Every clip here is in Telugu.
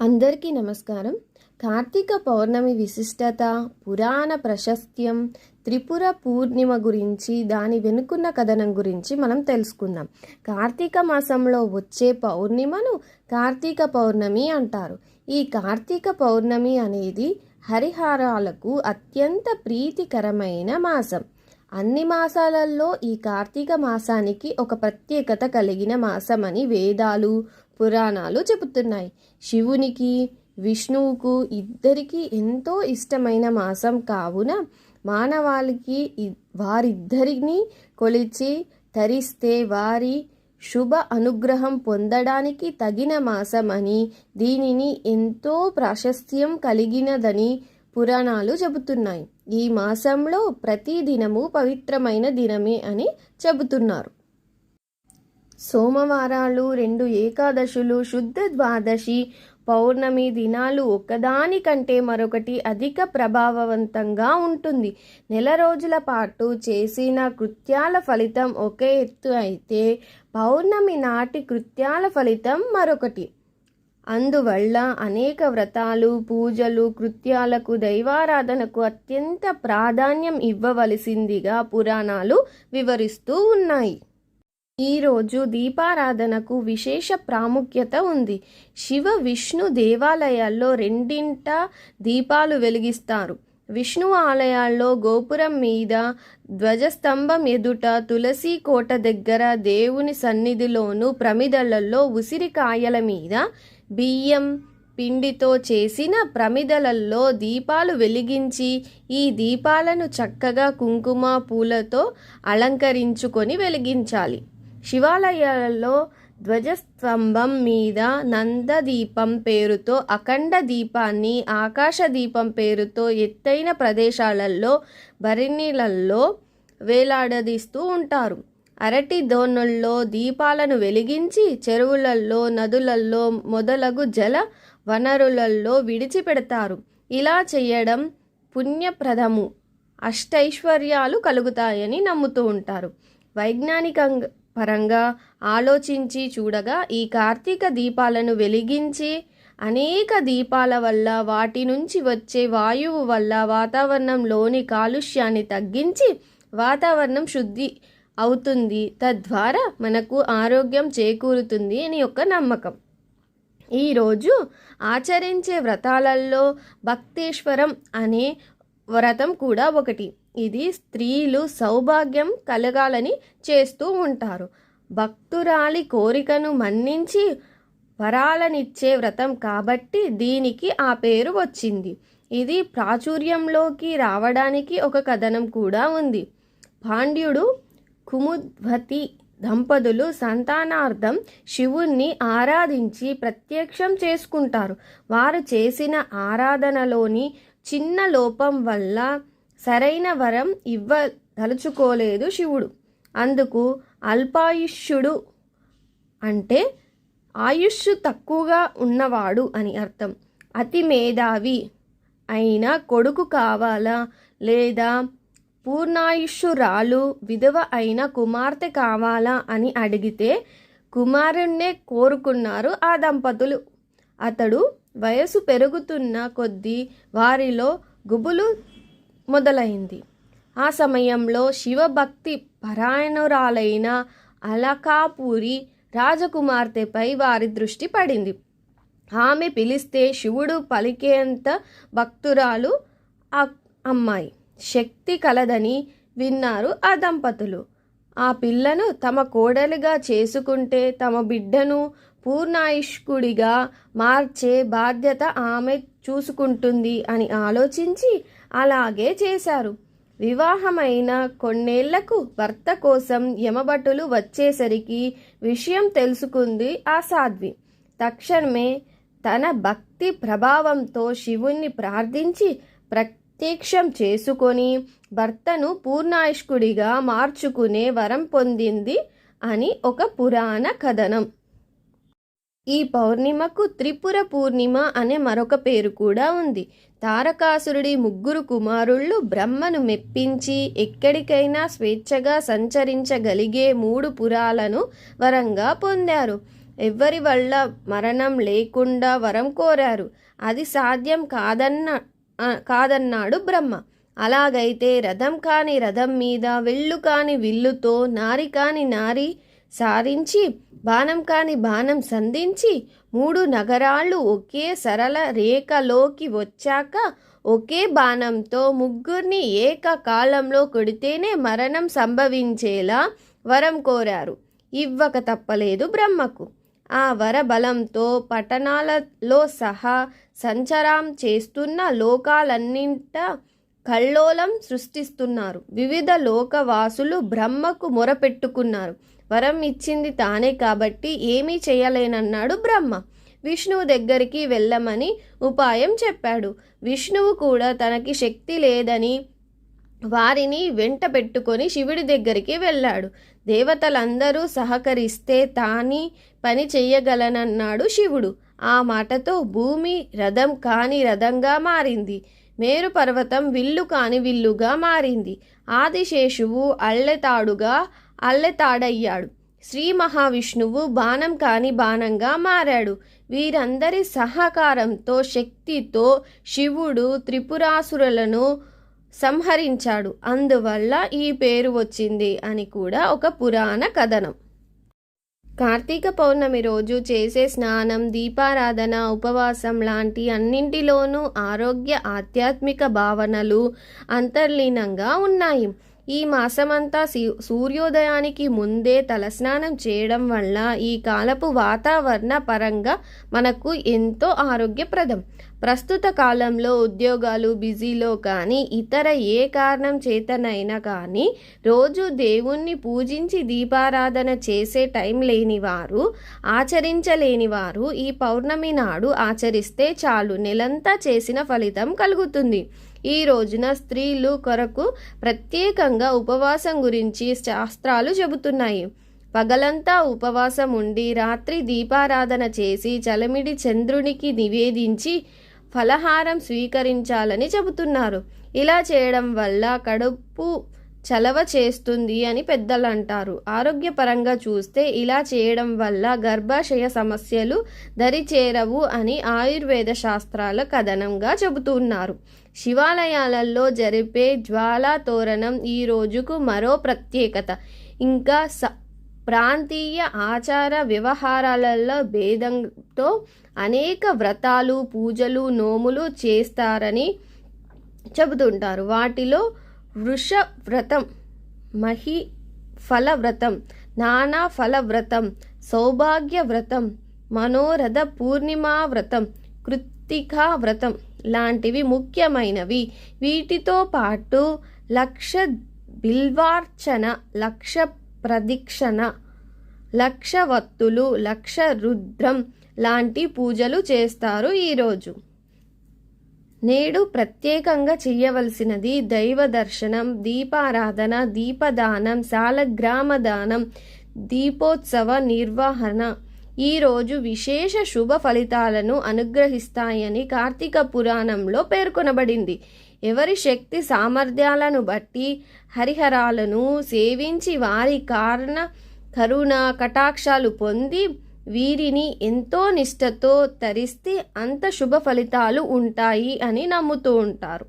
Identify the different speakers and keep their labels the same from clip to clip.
Speaker 1: అందరికీ నమస్కారం. కార్తీక పౌర్ణమి విశిష్టత పురాణ ప్రశస్త్యం త్రిపుర పూర్ణిమ గురించి దాని వెనుకున్న కథనం గురించి మనం తెలుసుకుందాం. కార్తీక మాసంలో వచ్చే పౌర్ణిమను కార్తీక పౌర్ణమి అంటారు. ఈ కార్తీక పౌర్ణమి అనేది హరిహారాలకు అత్యంత ప్రీతికరమైన మాసం. అన్ని మాసాలలో ఈ కార్తీక మాసానికి ఒక ప్రత్యేకత కలిగిన మాసమని వేదాలు పురాణాలు చెబుతున్నాయి. శివునికి విష్ణువుకు ఇద్దరికీ ఎంతో ఇష్టమైన మాసం కావున మానవాళికి వారిద్దరిని కొలిచి తరిస్తే వారి శుభ అనుగ్రహం పొందడానికి తగిన మాసమని దీనిని ఎంతో ప్రాశస్త్యం కలిగినదని పురాణాలు చెబుతున్నాయి. ఈ మాసంలో ప్రతి దినము పవిత్రమైన దినమే అని చెబుతున్నారు. సోమవారాలు రెండు ఏకాదశులు శుద్ధ ద్వాదశి పౌర్ణమి దినాలు ఒకదానికంటే మరొకటి అధిక ప్రభావవంతంగా ఉంటుంది. నెల రోజుల పాటు చేసిన కృత్యాల ఫలితం ఒకే ఎత్తు అయితే పౌర్ణమి నాటి కృత్యాల ఫలితం మరొకటి. అందువల్ల అనేక వ్రతాలు పూజలు కృత్యాలకు దైవారాధనకు అత్యంత ప్రాధాన్యం ఇవ్వవలసిందిగా పురాణాలు వివరిస్తూ ఉన్నాయి. ఈరోజు దీపారాధనకు విశేష ప్రాముఖ్యత ఉంది. శివ విష్ణు దేవాలయాల్లో రెండింట దీపాలు వెలిగిస్తారు. విష్ణు ఆలయాల్లో గోపురం మీద ధ్వజస్తంభం ఎదుట తులసి కోట దగ్గర దేవుని సన్నిధిలోను ప్రమిదలలో ఉసిరికాయల మీద బియ్యం పిండితో చేసిన ప్రమిదలల్లో దీపాలు వెలిగించి ఈ దీపాలను చక్కగా కుంకుమ పూలతో అలంకరించుకొని వెలిగించాలి. శివాలయాలలో ధ్వజస్తంభం మీద నందదీపం పేరుతో అఖండ దీపాన్ని ఆకాశ దీపం పేరుతో ఎత్తైన ప్రదేశాలలో భరణిలలో వేలాడదీస్తూ ఉంటారు. అరటి దోణుల్లో దీపాలను వెలిగించి చెరువులలో నదులలో మొదలగు జల వనరులలో విడిచిపెడతారు. ఇలా చేయడం పుణ్యప్రదము. అష్టైశ్వర్యాలు కలుగుతాయని నమ్ముతూ ఉంటారు. వైజ్ఞానికంగా పరంగా ఆలోచించి చూడగా ఈ కార్తీక దీపాలను వెలిగించి అనేక దీపాల వల్ల వాటి నుంచి వచ్చే వాయువు వల్ల వాతావరణంలోని కాలుష్యాన్ని తగ్గించి వాతావరణం శుద్ధి అవుతుంది. తద్వారా మనకు ఆరోగ్యం చేకూరుతుంది అని ఒక నమ్మకం. ఈరోజు ఆచరించే వ్రతాలలో భక్తేశ్వరం అనే వ్రతం కూడా ఒకటి. ఇది స్త్రీలు సౌభాగ్యం కలగాలని చేస్తూ ఉంటారు. భక్తురాలి కోరికను మన్నించి వరాలనిచ్చే వ్రతం కాబట్టి దీనికి ఆ పేరు వచ్చింది. ఇది ప్రాచుర్యంలోకి రావడానికి ఒక కథనం కూడా ఉంది. పాండ్యుడు కుముద్వతి దంపతులు సంతానార్థం శివుణ్ణి ఆరాధించి ప్రత్యక్షం చేసుకుంటారు. వారు చేసిన ఆరాధనలోని చిన్న లోపం వల్ల సరైన వరం ఇవ్వదలుచుకోలేదు శివుడు. అందుకు అల్పాయుష్యుడు అంటే ఆయుష్ తక్కువగా ఉన్నవాడు అని అర్థం. అతి మేధావి అయిన కొడుకు కావాలా లేదా పూర్ణాయుష్యురాలు విధవ అయిన కుమార్తె కావాలా అని అడిగితే కుమారుణ్ణే కోరుకున్నారు ఆ దంపతులు. అతడు వయసు పెరుగుతున్న కొద్దీ వారిలో గుబులు మొదలైంది. ఆ సమయంలో శివభక్తి పరాయణురాలైన అలకాపూరి రాజకుమార్తెపై వారి దృష్టి పడింది. ఆమె పిలిస్తే శివుడు పలికేంత భక్తురాలు అమ్మాయి. శక్తి కలదని విన్నారు ఆ దంపతులు. ఆ పిల్లను తమ కోడలుగా చేసుకుంటే తమ బిడ్డను పూర్ణాయుష్కుడిగా మార్చే బాధ్యత ఆమె చూసుకుంటుంది అని ఆలోచించి అలాగే చేశారు. వివాహమైన కొన్నేళ్ళకు భర్త కోసం యమభటులు వచ్చేసరికి విషయం తెలుసుకుంది ఆ సాధ్వి. తక్షణమే తన భక్తి ప్రభావంతో శివుణ్ణి ప్రార్థించి ప్రత్యక్షం చేసుకొని భర్తను పూర్ణాయుష్కుడిగా మార్చుకునే వరం పొందింది అని ఒక పురాణ కథనం. ఈ పౌర్ణిమకు త్రిపుర పూర్ణిమ అనే మరొక పేరు కూడా ఉంది. తారకాసురుడి ముగ్గురు కుమారుళ్ళు బ్రహ్మను మెప్పించి ఎక్కడికైనా స్వేచ్ఛగా సంచరించగలిగే మూడు పురాలను వరంగా పొందారు. ఎవ్వరి వల్ల మరణం లేకుండా వరం కోరారు. అది సాధ్యం కాదన్న కాదన్నాడు బ్రహ్మ. అలాగైతే రథం కాని రథం మీద విల్లు కాని విల్లుతో నారి కాని నారి సారించి బాణం కాని బాణం సంధించి మూడు నగరాలు ఒకే సరళ రేఖలోకి వచ్చాక ఒకే బాణంతో ముగ్గురిని ఏకకాలంలో కొడితేనే మరణం సంభవించేలా వరం కోరారు. ఇవ్వక తప్పలేదు బ్రహ్మకు. ఆ వరబలంతో పట్టణాలలో సహా సంచారం చేస్తున్న లోకాలన్నింట కల్లోలం సృష్టిస్తున్నారు. వివిధ లోకవాసులు బ్రహ్మకు మొరపెట్టుకున్నారు. వరం ఇచ్చింది తానే కాబట్టి ఏమీ చేయలేనన్నాడు బ్రహ్మ. విష్ణువు దగ్గరికి వెళ్ళమని ఉపాయం చెప్పాడు. విష్ణువు కూడా తనకి శక్తి లేదని వారిని వెంట పెట్టుకొని శివుడి దగ్గరికి వెళ్ళాడు. దేవతలందరూ సహకరిస్తే తాని పని చెయ్యగలనన్నాడు శివుడు. ఆ మాటతో భూమి రథం కాని రథంగా మారింది. మేరు పర్వతం విల్లు కాని విల్లుగా మారింది. ఆదిశేషువు అల్లెతాడుగా అల్లెతాడయ్యాడు. శ్రీ మహావిష్ణువు బాణం కాని బాణంగా మారాడు. వీరందరి సహకారంతో శక్తితో శివుడు త్రిపురాసురులను సంహరించాడు. అందువల్ల ఈ పేరు వచ్చింది అని కూడా ఒక పురాణ కథనం. కార్తీక పౌర్ణమి రోజు చేసే స్నానం దీపారాధన ఉపవాసం లాంటి అన్నింటిలోనూ ఆరోగ్య ఆధ్యాత్మిక భావనలు అంతర్లీనంగా ఉన్నాయి. ఈ మాసమంతా సూర్యోదయానికి ముందే తలస్నానం చేయడం వల్ల ఈ కాలపు వాతావరణ పరంగా మనకు ఎంతో ఆరోగ్యప్రదం. ప్రస్తుత కాలంలో ఉద్యోగాలు బిజీలో కానీ ఇతర ఏ కారణం చేతనైనా కానీ రోజు దేవుణ్ణి పూజించి దీపారాధన చేసే టైం లేని వారు ఆచరించలేని వారు ఈ పౌర్ణమి నాడు ఆచరిస్తే చాలు. నెలంతా చేసిన ఫలితం కలుగుతుంది. ఈ రోజున స్త్రీలు కొరకు ప్రత్యేకంగా ఉపవాసం గురించి శాస్త్రాలు చెబుతున్నాయి. పగలంతా ఉపవాసం ఉండి రాత్రి దీపారాధన చేసి చలమిడి చంద్రునికి నివేదించి ఫలహారం స్వీకరించాలని చెబుతున్నారు. ఇలా చేయడం వల్ల కడుపు చలవ చేస్తుంది అని పెద్దలు అంటారు. ఆరోగ్యపరంగా చూస్తే ఇలా చేయడం వల్ల గర్భాశయ సమస్యలు దరిచేరవు అని ఆయుర్వేద శాస్త్రాల కథనంగా చెబుతున్నారు. శివాలయాలలో జరిపే జ్వాలా తోరణం ఈ రోజుకు మరో ప్రత్యేకత. ఇంకా స ప్రాంతీయ ఆచార వ్యవహారాలలో భేదంతో అనేక వ్రతాలు పూజలు నోములు చేస్తారని చెబుతుంటారు. వాటిలో వృష వ్రతం మహి ఫల వ్రతం నానా ఫలవ్రతం వ్రతం సౌభాగ్య వ్రతం మనోరథ పూర్ణిమా వ్రతం కృత్తికా వ్రతం లాంటివి ముఖ్యమైనవి. వీటితో పాటు లక్ష బిల్వార్చన లక్ష ప్రదీక్షణ లక్ష వత్తులు లక్ష రుద్రం లాంటి పూజలు చేస్తారు ఈరోజు. నేడు ప్రత్యేకంగా చేయవలసినది దైవ దర్శనం దీపారాధన దీపదానం సాలగ్రామ దానం దీపోత్సవ నిర్వహణ. ఈ రోజు విశేష శుభ ఫలితాలను అనుగ్రహిస్తాయని కార్తీక పురాణంలో పేర్కొనబడింది. ఎవరి శక్తి సామర్థ్యాలను బట్టి హరిహరాలను సేవించి వారి కారణ కరుణ కటాక్షాలు పొంది వీరిని ఎంతో నిష్టతో తరిస్తే అంత శుభ ఫలితాలు ఉంటాయి అని నమ్ముతూ ఉంటారు.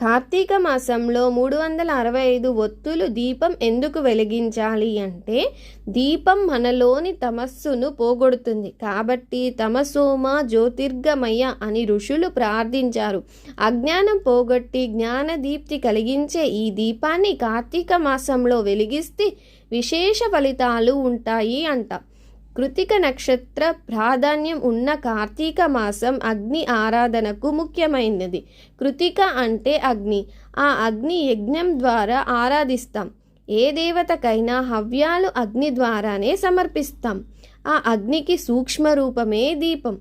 Speaker 1: కార్తీక మాసంలో మూడు వందల అరవై ఐదు ఒత్తులు దీపం ఎందుకు వెలిగించాలి అంటే దీపం మనలోని తమస్సును పోగొడుతుంది. కాబట్టి తమసోమ జ్యోతిర్గమయ అని ఋషులు ప్రార్థించారు. అజ్ఞానం పోగొట్టి జ్ఞానదీప్తి కలిగించే ఈ దీపాన్ని కార్తీక మాసంలో వెలిగిస్తే విశేష ఫలితాలు ఉంటాయి అంట. కృతిక నక్షత్ర ప్రాధాన్యం ఉన్న కార్తీక మాసం అగ్ని ఆరాధనకు ముఖ్యమైనది. కృతిక అంటే అగ్ని. ఆ అగ్ని యజ్ఞం ద్వారా ఆరాధిస్తాం. ఏ దేవతకైనా హవ్యాలు అగ్ని ద్వారానే సమర్పిస్తాం. ఆ అగ్నికి సూక్ష్మ రూపమే దీపం.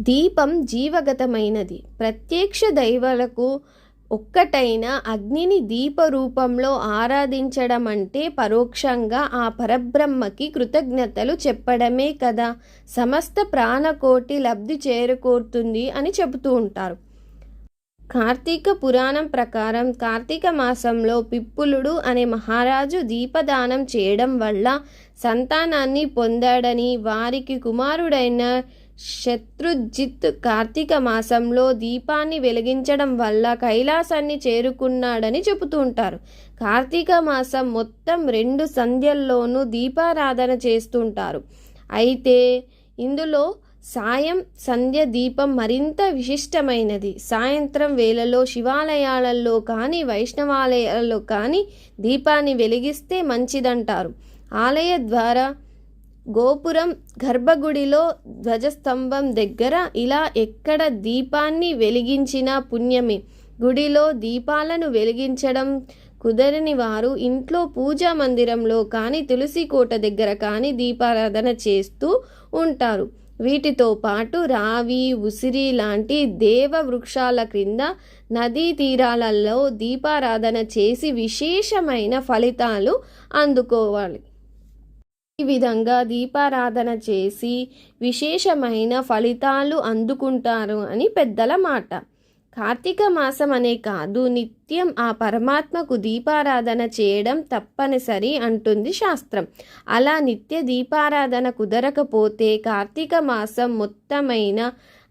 Speaker 1: దీపం జీవగతమైనది. ప్రత్యక్ష దైవలకు ఒక్కటైన అగ్నిని దీప రూపంలో ఆరాధించడం అంటే పరోక్షంగా ఆ పరబ్రహ్మకి కృతజ్ఞతలు చెప్పడమే కదా. సమస్త ప్రాణకోటి లబ్ధి చేరుకోరుతుంది అని చెబుతూ ఉంటారు. కార్తీక పురాణం ప్రకారం కార్తీక మాసంలో పిప్పులుడు అనే మహారాజు దీపదానం చేయడం వల్ల సంతానాన్ని పొందాడని వారికి కుమారుడైన శత్రుజిత్ కార్తీక మాసంలో దీపాన్ని వెలిగించడం వల్ల కైలాసాన్ని చేరుకున్నాడని చెబుతుంటారు కార్తీక మాసం మొత్తం రెండు సంధ్యల్లోనూ దీపారాధన చేస్తుంటారు అయితే ఇందులో సాయం సంధ్య దీపం మరింత విశిష్టమైనది. సాయంత్రం వేళలో శివాలయాలలో కానీ వైష్ణవాలయాలలో కానీ దీపాన్ని వెలిగిస్తే మంచిదంటారు. ఆలయ ద్వారా గోపురం గర్భగుడిలో ధ్వజస్తంభం దగ్గర ఇలా ఎక్కడ దీపాన్ని వెలిగించిన పుణ్యమే. గుడిలో దీపాలను వెలిగించడం కుదరని వారు ఇంట్లో పూజా మందిరంలో కానీ తులసి కోట దగ్గర కానీ దీపారాధన చేస్తూ ఉంటారు. వీటితో పాటు రావి ఉసిరి లాంటి దేవ వృక్షాల క్రింద నదీ తీరాలలో దీపారాధన చేసి విశేషమైన ఫలితాలు అందుకోవాలి. ఈ విధంగా దీపారాధన చేసి విశేషమైన ఫలితాలు అందుకుంటారు అని పెద్దల మాట. కార్తీక మాసం అనే కాదు నిత్యం ఆ పరమాత్మకు దీపారాధన చేయడం తప్పనిసరి అంటుంది శాస్త్రం. అలా నిత్య దీపారాధన కుదరకపోతే కార్తీక మాసం మొత్తమైన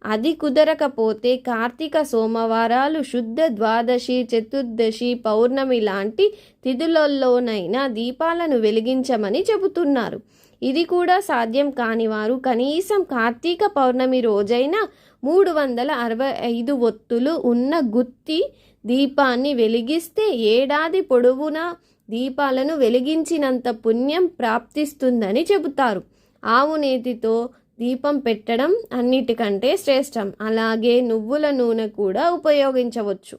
Speaker 1: అది కుదరకపోతే కార్తీక సోమవారాలు శుద్ధ ద్వాదశి చతుర్దశి పౌర్ణమి లాంటి తిథులలోనైనా దీపాలను వెలిగించమని చెబుతున్నారు. ఇది కూడా సాధ్యం కాని వారు కనీసం కార్తీక పౌర్ణమి రోజైనా మూడు వందల అరవై ఐదు ఒత్తులు ఉన్న గుత్తి దీపాన్ని వెలిగిస్తే ఏడాది పొడవునా దీపాలను వెలిగించినంత పుణ్యం ప్రాప్తిస్తుందని చెబుతారు. ఆవు నేతితో దీపం పెట్టడం అన్నిటికంటే శ్రేష్టం. అలాగే నువ్వుల నూనె కూడా ఉపయోగించవచ్చు.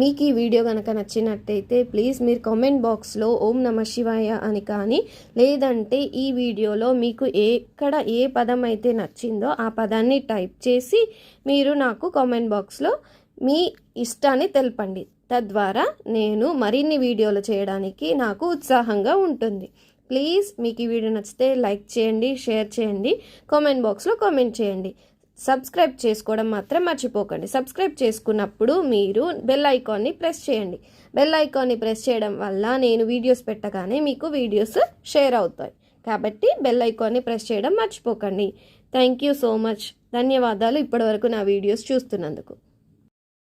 Speaker 1: మీకు ఈ వీడియో కనుక నచ్చినట్టయితే ప్లీజ్ మీరు కామెంట్ బాక్స్లో ఓం నమ శివాయ అని కానీ లేదంటే ఈ వీడియోలో మీకు ఎక్కడ ఏ పదం అయితే నచ్చిందో ఆ పదాన్ని టైప్ చేసి మీరు నాకు కామెంట్ బాక్స్లో మీ ఇష్టాన్ని తెలపండి. తద్వారా నేను మరిన్ని వీడియోలు చేయడానికి నాకు ఉత్సాహంగా ఉంటుంది. ప్లీజ్ మీకు ఈ వీడియో నచ్చితే లైక్ చేయండి షేర్ చేయండి కామెంట్ బాక్స్లో కామెంట్ చేయండి. సబ్స్క్రైబ్ చేసుకోవడం మాత్రం మర్చిపోకండి. సబ్స్క్రైబ్ చేసుకున్నప్పుడు మీరు బెల్ ఐకాన్ని ప్రెస్ చేయండి. బెల్ ఐకాన్ని ప్రెస్ చేయడం వల్ల నేను వీడియోస్ పెట్టగానే మీకు వీడియోస్ షేర్ అవుతాయి. కాబట్టి బెల్ ఐకాన్ని ప్రెస్ చేయడం మర్చిపోకండి. Thank you so much. ధన్యవాదాలు ఇప్పటివరకు నా వీడియోస్ చూస్తున్నందుకు.